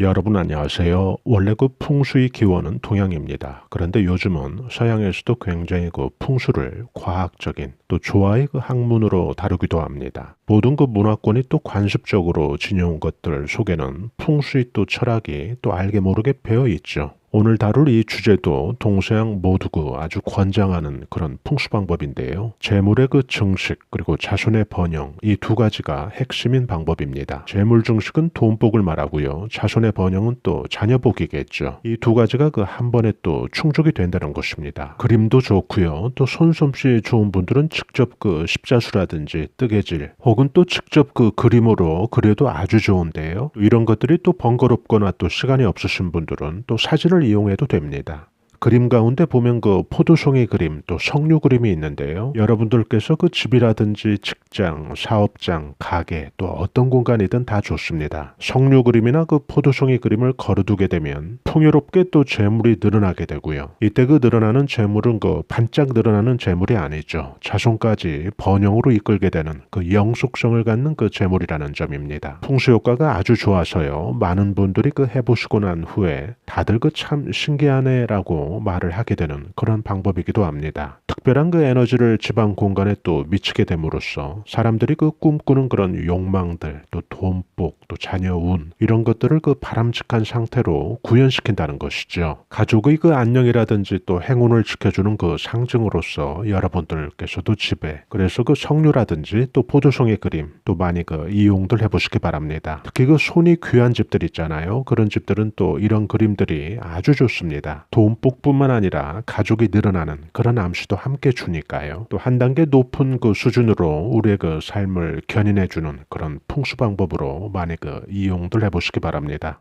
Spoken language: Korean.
여러분 안녕하세요. 원래 그 풍수의 기원은 동양입니다. 그런데 요즘은 서양에서도 굉장히 그 풍수를 과학적인 또 조화의 그 학문으로 다루기도 합니다. 모든 그 문화권이 또 관습적으로 지녀온 것들 속에는 풍수의 또 철학이 또 알게 모르게 배어 있죠. 오늘 다룰 이 주제도 동서양 모두 그 아주 권장하는 그런 풍수 방법인데요. 재물의 그 증식 그리고 자손의 번영 이 두 가지가 핵심인 방법입니다. 재물 증식은 돈복을 말하고요. 자손의 번영은 또 자녀복이겠죠. 이 두 가지가 그 한 번에 또 충족이 된다는 것입니다. 그림도 좋고요. 또 손솜씨 좋은 분들은 직접 그 십자수라든지 뜨개질 혹은 또 직접 그 그림으로 그려도 아주 좋은데요. 이런 것들이 또 번거롭거나 또 시간이 없으신 분들은 또 사진을 이용해도 됩니다. 그림 가운데 보면 그 포도송이 그림 또 석류 그림이 있는데요. 여러분들께서 그 집이라든지 직장, 사업장, 가게 또 어떤 공간이든 다 좋습니다. 석류 그림이나 그 포도송이 그림을 걸어두게 되면 풍요롭게 또 재물이 늘어나게 되고요. 이때 그 늘어나는 재물은 그 반짝 늘어나는 재물이 아니죠. 자손까지 번영으로 이끌게 되는 그 영속성을 갖는 그 재물이라는 점입니다. 풍수 효과가 아주 좋아서요. 많은 분들이 그 해보시고 난 후에 다들 그 참 신기하네라고 말을 하게 되는 그런 방법이기도 합니다. 특별한 그 에너지를 집안 공간에 또 미치게 됨으로써 사람들이 그 꿈꾸는 그런 욕망들, 또 돈복, 또 자녀 운 이런 것들을 그 바람직한 상태로 구현시킨다는 것이죠. 가족의 그 안녕이라든지 또 행운을 지켜주는 그 상징으로서 여러분들께서도 집에 그래서 그 석류라든지 또 포도송이 그림 또 많이 그 이용들 해보시기 바랍니다. 특히 그 손이 귀한 집들 있잖아요. 그런 집들은 또 이런 그림들이 아주 좋습니다. 돈 복뿐만 아니라 가족이 늘어나는 그런 암시도 함께 주니까요. 또 한 단계 높은 그 수준으로 우리의 그 삶을 견인해 주는 그런 풍수 방법으로 많이 그 이용들 해보시기 바랍니다.